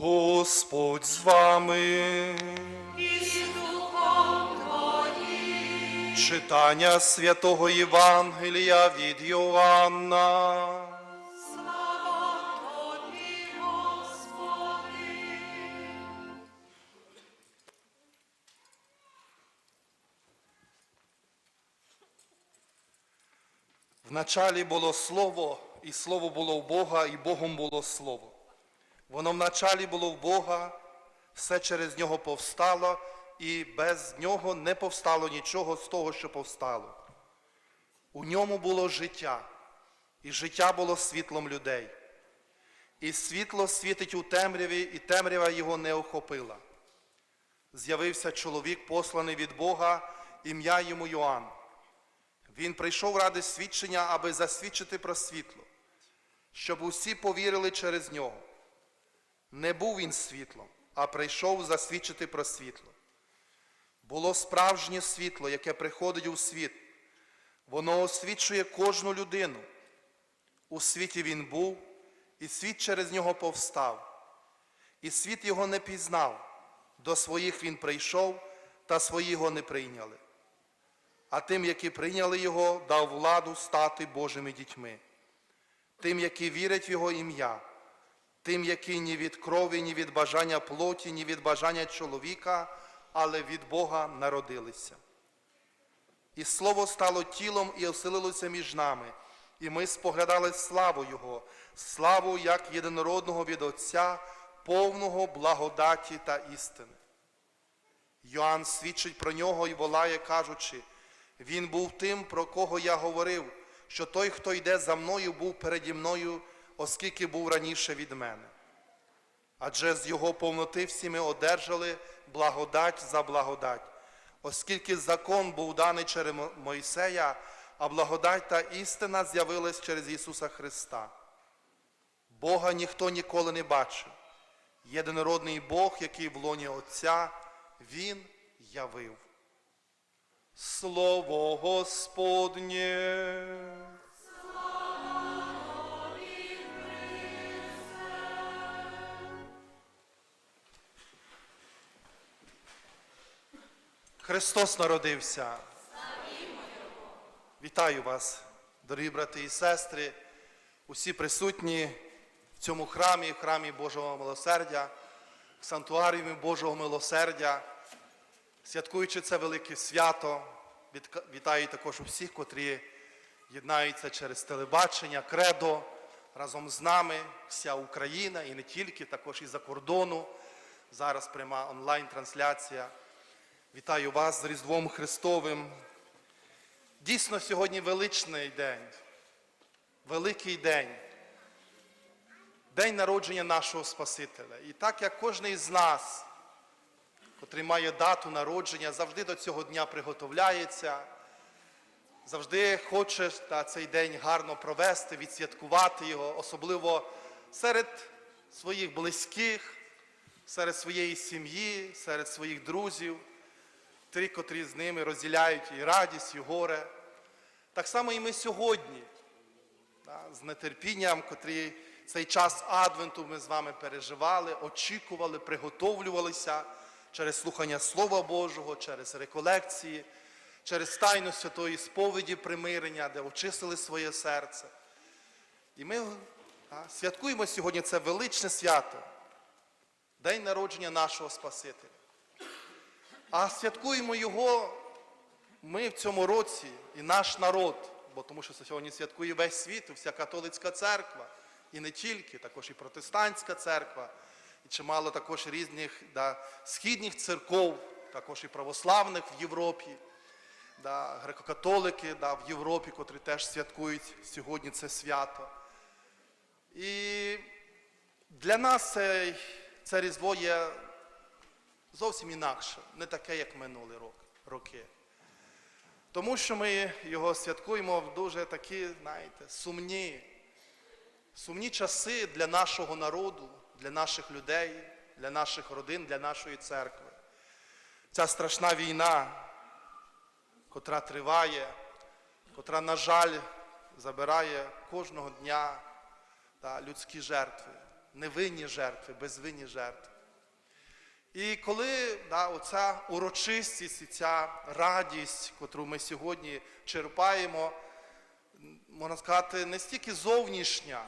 Господь з вами. і з духом Твоїм. Читання святого Євангелія від Йоанна. Слава Тобі, Господи. Вначалі було Слово, і Слово було в Бога, і Богом було Слово. Воно вначалі було в Бога, все через нього повстало, і без нього не повстало нічого з того, що повстало. У ньому було життя, і життя було світлом людей. І світло світить у темряві, і темрява його не охопила. З'явився чоловік, посланий від Бога, ім'я йому Йоанн. Він прийшов ради свідчення, аби засвідчити про світло, щоб усі повірили через нього. Не був він світлом, а прийшов засвідчити про світло. Було справжнє світло, яке приходить у світ. Воно освічує кожну людину. У світі він був, і світ через нього повстав. І світ його не пізнав. До своїх він прийшов, та свої його не прийняли а тим, які прийняли Його, дав владу стати Божими дітьми, тим, які вірять в Його ім'я, тим, які ні від крові, ні від бажання плоті, ні від бажання чоловіка, але від Бога народилися. І Слово стало тілом і оселилося між нами, і ми споглядали славу Його, славу як єдинородного від Отця, повного благодаті та істини. Йоанн свідчить про нього і волає, кажучи, він був тим, про кого я говорив, що той, хто йде за мною, був переді мною, оскільки був раніше від мене. Адже з його повноти всі ми одержали благодать за благодать, оскільки закон був даний через Мойсея, а благодать та істина з'явилась через Ісуса Христа. Бога ніхто ніколи не бачив. Єдинородний Бог, який в лоні Отця, Він явив. Слово Господнє. Христос народився. Вітаю вас, дорогі брати і сестри, усі присутні в цьому храмі, в храмі Божого милосердя, в санктуаріумі Божого милосердя. Святкуючи це велике свято, вітаю також усіх, котрі єднаються через телебачення, кредо разом з нами, вся Україна і не тільки, також і за кордону. Зараз пряма онлайн-трансляція. Вітаю вас з Різдвом Христовим. Дійсно, сьогодні величний день, великий день, день народження нашого Спасителя. І так як кожен із нас котрий має дату народження, завжди до цього дня приготовляється, завжди хоче та, цей день гарно провести, відсвяткувати його, особливо серед своїх близьких, серед своєї сім'ї, серед своїх друзів, ті, котрі з ними розділяють і радість, і горе. Так само і ми сьогодні, з нетерпінням, котрі цей час Адвенту ми з вами переживали, очікували, приготовлювалися через слухання Слова Божого, через реколекції, через тайну святої сповіді примирення, де очистили своє серце. І ми святкуємо сьогодні це величне свято, День народження нашого Спасителя. А святкуємо його ми в цьому році і наш народ, бо тому що сьогодні святкує весь світ, вся католицька церква, і не тільки, також і протестантська церква, і чимало також різних да, східних церков, також і православних в Європі, да, греко-католики да, в Європі, котрі теж святкують сьогодні це свято. І для нас це, це Різдво є зовсім інакше, не таке, як минулі роки. Тому що ми його святкуємо в дуже такі, знаєте, сумні, сумні часи для нашого народу, для наших людей, для наших родин, для нашої церкви. Ця страшна війна, котра триває, котра, на жаль, забирає кожного дня та, людські жертви. невинні жертви, безвинні жертви. І коли да, оця урочистість і ця радість, котру ми сьогодні черпаємо, можна сказати, не стільки зовнішня,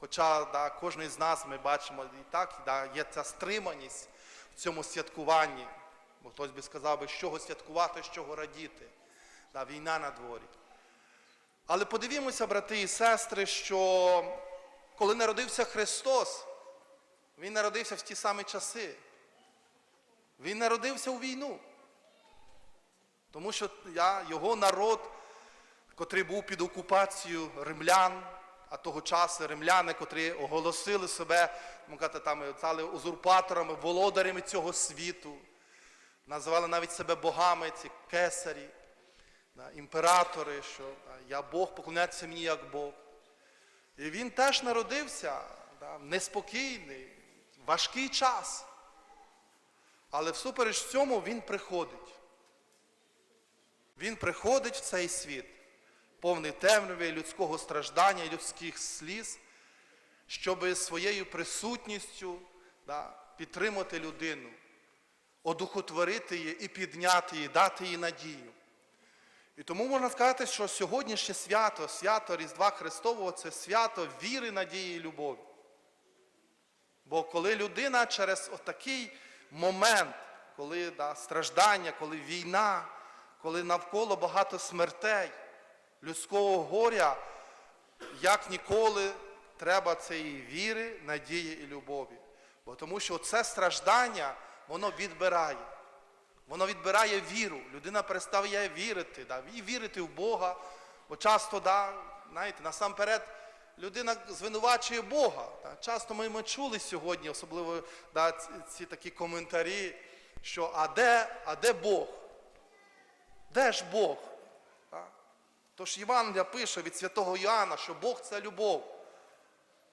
хоча да, кожен з нас ми бачимо і так, да, є ця стриманість в цьому святкуванні. Бо хтось би сказав, з чого святкувати, з чого радіти. Да, війна на дворі. Але подивімося, брати і сестри, що коли народився Христос, Він народився в ті самі часи. Він народився у війну. Тому що я, його народ, котрий був під окупацією римлян, а того часу римляни, котрі оголосили себе, можна казати, там, стали узурпаторами, володарями цього світу, називали навіть себе богами, ці кесарі, імператори, що я Бог, поклоняться мені як Бог. І він теж народився неспокійний, важкий час. Але всупереч цьому він приходить. Він приходить в цей світ, повний темряви, людського страждання, людських сліз, щоб своєю присутністю да, підтримати людину, одухотворити її і підняти її, дати їй надію. І тому можна сказати, що сьогоднішнє свято, свято Різдва Христового це свято віри, надії і любові. Бо коли людина через отакий момент, коли да, страждання, коли війна, коли навколо багато смертей, людського горя, як ніколи треба цієї віри, надії і любові. Бо тому що це страждання, воно відбирає. Воно відбирає віру. Людина перестає вірити, да, і вірити в Бога. Бо часто, да, знаєте, насамперед, людина звинувачує Бога. Да. Часто ми, ми чули сьогодні, особливо да, ці, ці такі коментарі, що а де, а де Бог? Де ж Бог? Да? Тож Євангелія пише від святого Іоанна, що Бог це любов.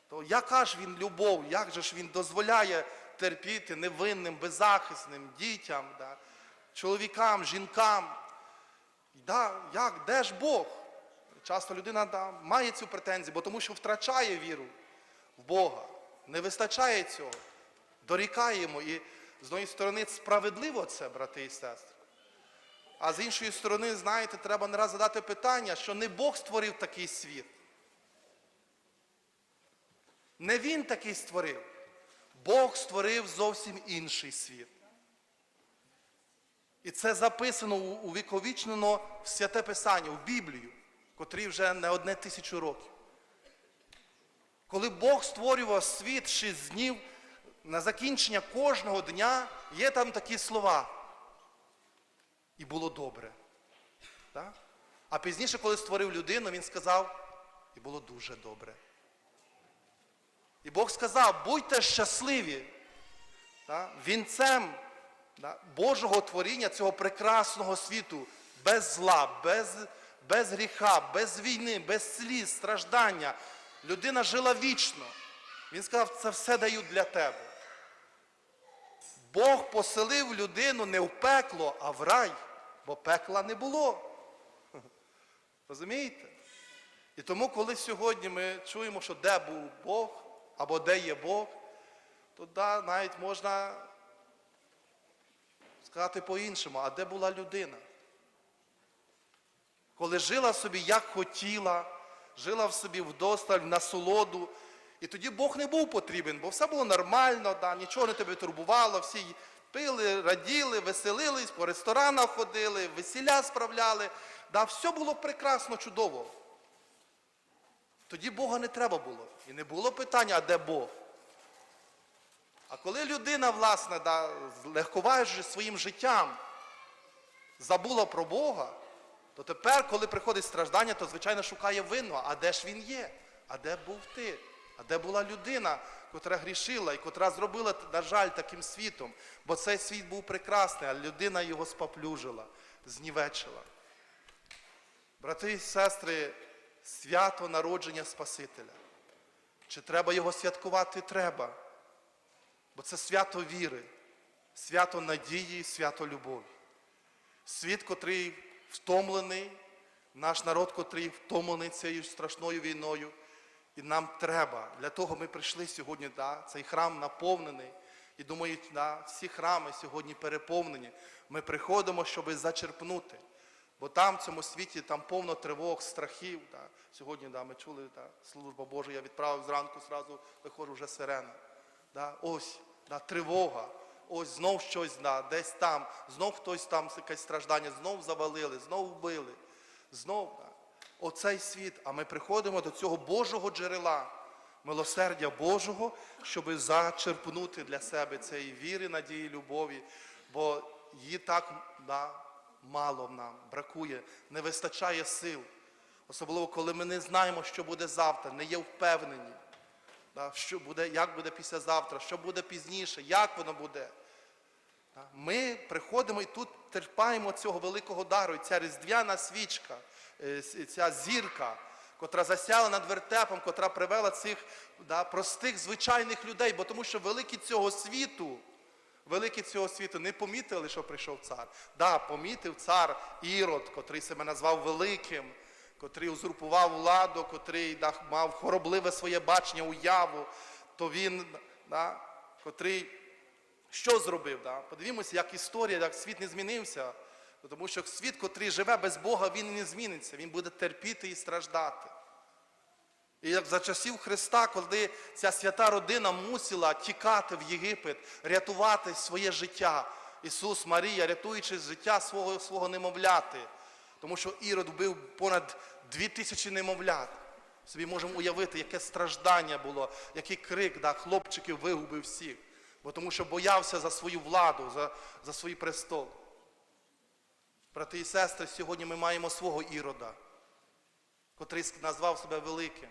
То яка ж він любов, як же ж він дозволяє терпіти невинним, беззахисним дітям, да, чоловікам, жінкам? Да, як, де ж Бог? Часто людина да, має цю претензію, бо тому що втрачає віру в Бога. Не вистачає цього. Дорікаємо. І з однієї сторони справедливо це, брати і сестри. А з іншої сторони, знаєте, треба не раз задати питання, що не Бог створив такий світ. Не він такий створив. Бог створив зовсім інший світ. І це записано, увіковічнено в святе Писання, в Біблію, котрій вже не одне тисячу років. Коли Бог створював світ шість днів, на закінчення кожного дня є там такі слова. І було добре. Так? А пізніше, коли створив людину, він сказав, і було дуже добре. І Бог сказав, будьте щасливі та, вінцем да, Божого творіння цього прекрасного світу, без зла, без, без гріха, без війни, без сліз, страждання. Людина жила вічно. Він сказав, це все даю для тебе. Бог поселив людину не в пекло, а в рай, бо пекла не було. Розумієте? І тому, коли сьогодні ми чуємо, що де був Бог, або де є Бог, то да, навіть можна сказати по-іншому, а де була людина? Коли жила собі як хотіла, жила в собі вдосталь, в насолоду, і тоді Бог не був потрібен, бо все було нормально, да, нічого не тебе турбувало, всі пили, раділи, веселились, по ресторанах ходили, весілля справляли. Да, все було прекрасно, чудово. Тоді Бога не треба було. І не було питання, а де Бог? А коли людина, власне, да, легковажуючи своїм життям, забула про Бога, то тепер, коли приходить страждання, то, звичайно, шукає винного. А де ж він є? А де був ти? А де була людина, котра грішила і котра зробила, на жаль, таким світом? Бо цей світ був прекрасний, а людина його споплюжила, знівечила. Брати і сестри, свято народження Спасителя. Чи треба його святкувати? Треба. Бо це свято віри, свято надії, свято любові. Світ, котрий втомлений, наш народ, котрий втомлений цією страшною війною. І нам треба, для того ми прийшли сьогодні, да, цей храм наповнений. І думаю, да, всі храми сьогодні переповнені. Ми приходимо, щоб зачерпнути. Бо там, в цьому світі, там повно тривог, страхів. Да. Сьогодні да, ми чули, да, служба Божа, я відправив зранку, зразу виходжу вже сирена. Да, ось да, тривога. Ось знов щось, десь там, знов хтось там якесь страждання, знов завалили, знов вбили. Знов. Оцей світ. А ми приходимо до цього Божого джерела, милосердя Божого, щоб зачерпнути для себе цієї віри, надії, любові. Бо її так да, мало нам бракує, не вистачає сил. Особливо, коли ми не знаємо, що буде завтра, не є впевнені. Що буде, як буде післязавтра, що буде пізніше, як воно буде. Ми приходимо і тут терпаємо цього великого дару, і ця різдвяна свічка, е, ця зірка, котра засяла над вертепом, котра привела цих да, простих, звичайних людей, бо тому що великі цього світу, великі цього світу не помітили, що прийшов цар. Да, помітив цар Ірод, котрий себе назвав великим, котрий узурпував владу, котрий да, мав хоробливе своє бачення, уяву, то він, да, котрий що зробив? Да? Подивімося, як історія, як світ не змінився. Тому що світ, котрий живе без Бога, він не зміниться. Він буде терпіти і страждати. І як за часів Христа, коли ця свята родина мусила тікати в Єгипет, рятувати своє життя. Ісус, Марія, рятуючи життя свого, свого немовляти. Тому що Ірод вбив понад дві тисячі немовлят. Собі можемо уявити, яке страждання було, який крик, да, хлопчиків вигубив всіх. Бо тому що боявся за свою владу, за, за свій престол. Брати і сестри, сьогодні ми маємо свого Ірода, котрий назвав себе великим.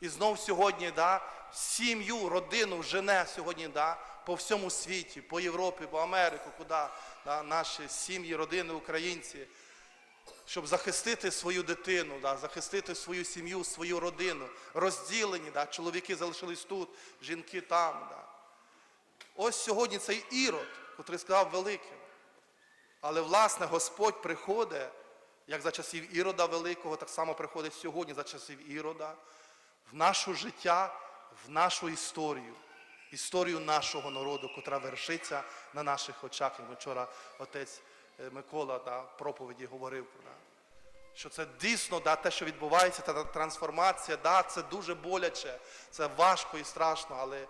І знов сьогодні да, сім'ю, родину жене сьогодні да, по всьому світі, по Європі, по Америку, куди да, наші сім'ї, родини, українці, щоб захистити свою дитину, да, захистити свою сім'ю, свою родину. Розділені, да, чоловіки залишились тут, жінки там. Да. Ось сьогодні цей ірод, котрий сказав великим. Але власне Господь приходить, як за часів Ірода Великого, так само приходить сьогодні за часів Ірода, в наше життя, в нашу історію, історію нашого народу, котра вершиться на наших очах. І вчора отець Микола да, в проповіді говорив про да, що це дійсно да, те, що відбувається, та трансформація, да, це дуже боляче, це важко і страшно, але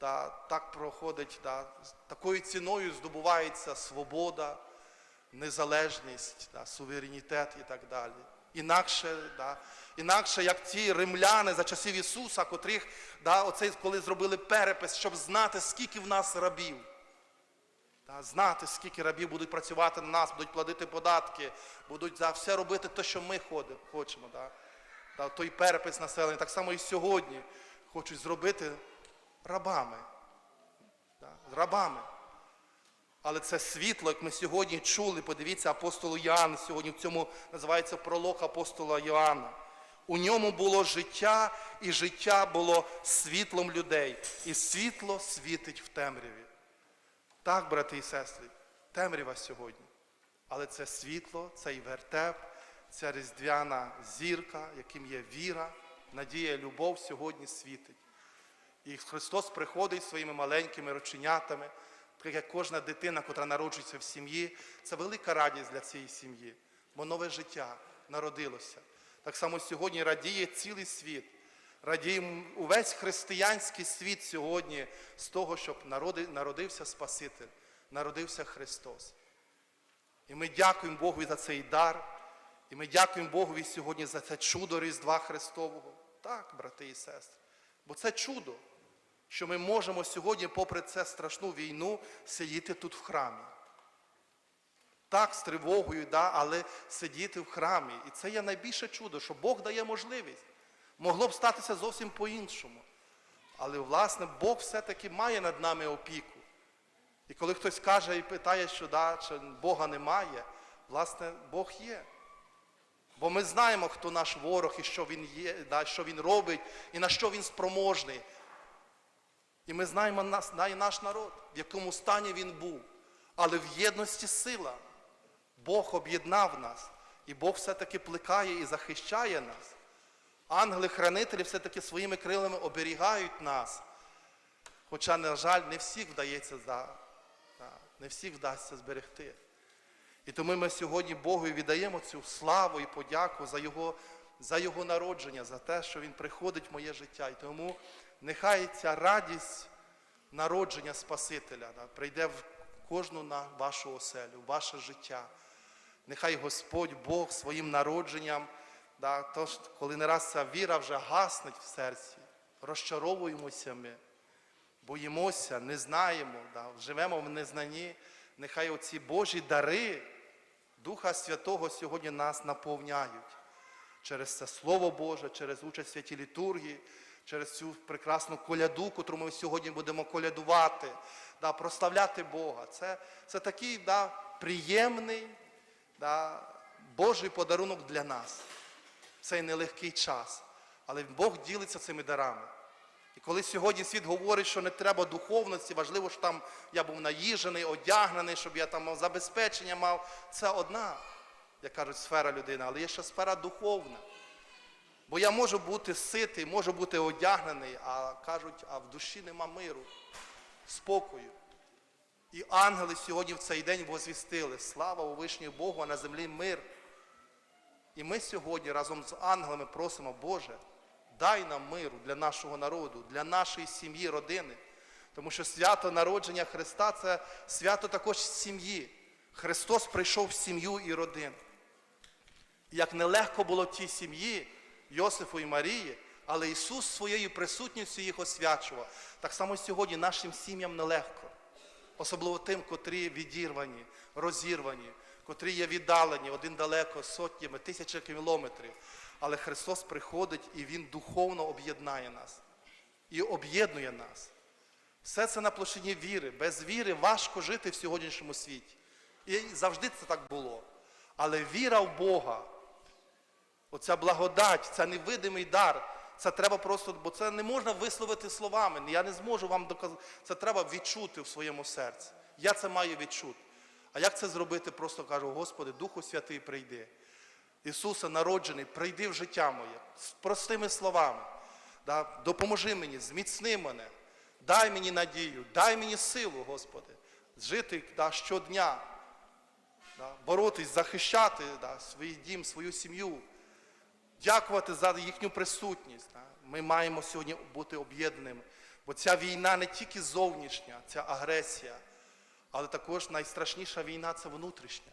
да, так проходить, да, такою ціною здобувається свобода, незалежність, да, суверенітет і так далі. Інакше, да, інакше, як ті римляни за часів Ісуса, котрих, да, оцей, коли зробили перепис, щоб знати, скільки в нас рабів. Да, знати, скільки рабів будуть працювати на нас, будуть платити податки, будуть да, все робити те, що ми ходимо, хочемо. Да. Да, той перепис населення, так само і сьогодні хочуть зробити рабами. Да, рабами. Але це світло, як ми сьогодні чули, подивіться, апостол Іоанн сьогодні в цьому називається пролог апостола Іоанна. У ньому було життя, і життя було світлом людей. І світло світить в темряві. Так, брати і сестри, темрява сьогодні. Але це світло, цей вертеп, ця різдвяна зірка, яким є віра, надія, любов сьогодні світить. І Христос приходить своїми маленькими рученятами, так як кожна дитина, котра народжується в сім'ї, це велика радість для цієї сім'ї, бо нове життя народилося. Так само сьогодні радіє цілий світ. Радіє увесь християнський світ сьогодні з того, щоб народився Спаситель, народився Христос. І ми дякуємо Богу за цей дар. І ми дякуємо Богові сьогодні за це чудо Різдва Христового. Так, брати і сестри. Бо це чудо, що ми можемо сьогодні, попри це страшну війну, сидіти тут в храмі. Так, з тривогою, да, але сидіти в храмі. І це є найбільше чудо, що Бог дає можливість. Могло б статися зовсім по-іншому. Але, власне, Бог все-таки має над нами опіку. І коли хтось каже і питає, що да, чи Бога немає, власне, Бог є. Бо ми знаємо, хто наш ворог і що він є, да, що він робить, і на що він спроможний. І ми знаємо нас, наш народ, в якому стані він був. Але в єдності сила. Бог об'єднав нас. І Бог все-таки плекає і захищає нас. Ангели-хранителі все-таки своїми крилами оберігають нас. Хоча, на жаль, не всіх вдається, да, да, не всіх вдасться зберегти. І тому ми сьогодні Богу віддаємо цю славу і подяку за Його, за Його народження, за те, що Він приходить в моє життя. І тому нехай ця радість народження Спасителя да, прийде в кожну на вашу оселю, в ваше життя. Нехай Господь Бог своїм народженням, да, тож, коли не раз ця віра вже гаснеть в серці, розчаровуємося ми, боїмося, не знаємо, да, живемо в незнанні. Нехай оці Божі дари Духа Святого сьогодні нас наповняють через це Слово Боже, через участь в святій літургії, через цю прекрасну коляду, яку ми сьогодні будемо колядувати, да, прославляти Бога. Це, це такий да, приємний да, Божий подарунок для нас цей нелегкий час. Але Бог ділиться цими дарами. І коли сьогодні світ говорить, що не треба духовності, важливо, що там я був наїжений, одягнений, щоб я там забезпечення мав, це одна, як кажуть, сфера людини, але є ще сфера духовна. Бо я можу бути ситий, можу бути одягнений, а кажуть, а в душі нема миру, спокою. І ангели сьогодні в цей день возвістили слава у вишній Богу, а на землі мир. І ми сьогодні разом з ангелами просимо, Боже, дай нам миру для нашого народу, для нашої сім'ї, родини. Тому що свято народження Христа це свято також сім'ї. Христос прийшов в сім'ю і родину. Як нелегко було тій сім'ї, Йосифу і Марії, але Ісус своєю присутністю їх освячував. Так само сьогодні нашим сім'ям нелегко. Особливо тим, котрі відірвані, розірвані, котрі є віддалені один далеко сотнями, тисячами кілометрів. Але Христос приходить і Він духовно об'єднає нас і об'єднує нас. Все це на площині віри. Без віри важко жити в сьогоднішньому світі. І завжди це так було. Але віра в Бога, оця благодать, це невидимий дар. Це треба просто, бо це не можна висловити словами. Я не зможу вам доказати. Це треба відчути в своєму серці. Я це маю відчути. А як це зробити? Просто кажу, Господи, Духу Святий, прийди. Ісуса народжений, прийди в життя моє з простими словами. Да? Допоможи мені, зміцни мене, дай мені надію, дай мені силу, Господи, жити да, щодня, да? боротись, захищати да, свій дім, свою сім'ю, дякувати за їхню присутність. Да? Ми маємо сьогодні бути об'єднаними, бо ця війна не тільки зовнішня, ця агресія, але також найстрашніша війна це внутрішня.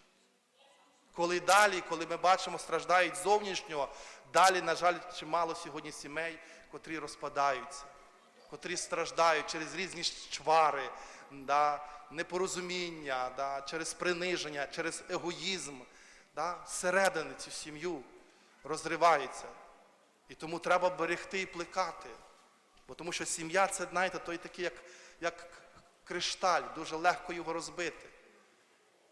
Коли далі, коли ми бачимо, страждають зовнішнього, далі, на жаль, чимало сьогодні сімей, котрі розпадаються, котрі страждають через різні чвари, да, непорозуміння, да, через приниження, через егоїзм, да, зсередини цю сім'ю розривається. І тому треба берегти і плекати. Бо тому що сім'я це, знаєте, той такий, як, як кришталь, дуже легко його розбити.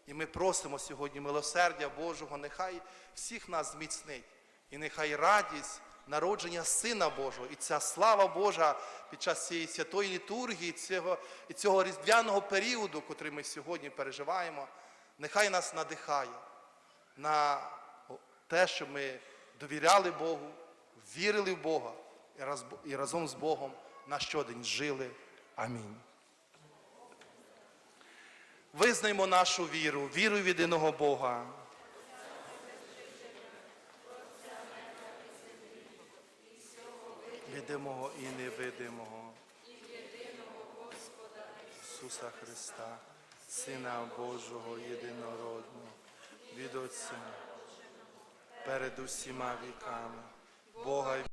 І ми просимо сьогодні милосердя Божого, нехай всіх нас зміцнить. І нехай радість народження Сина Божого і ця слава Божа під час цієї святої літургії, цього, і цього різдвяного періоду, котрий ми сьогодні переживаємо, нехай нас надихає на те, щоб ми довіряли Богу, вірили в Бога і разом з Богом на щодень жили. Амінь. Визнаймо нашу віру, віру в єдиного Бога. Видимого і невидимого. Ісуса Христа, Сина Божого єдинородного, від Отця, перед усіма віками, Бога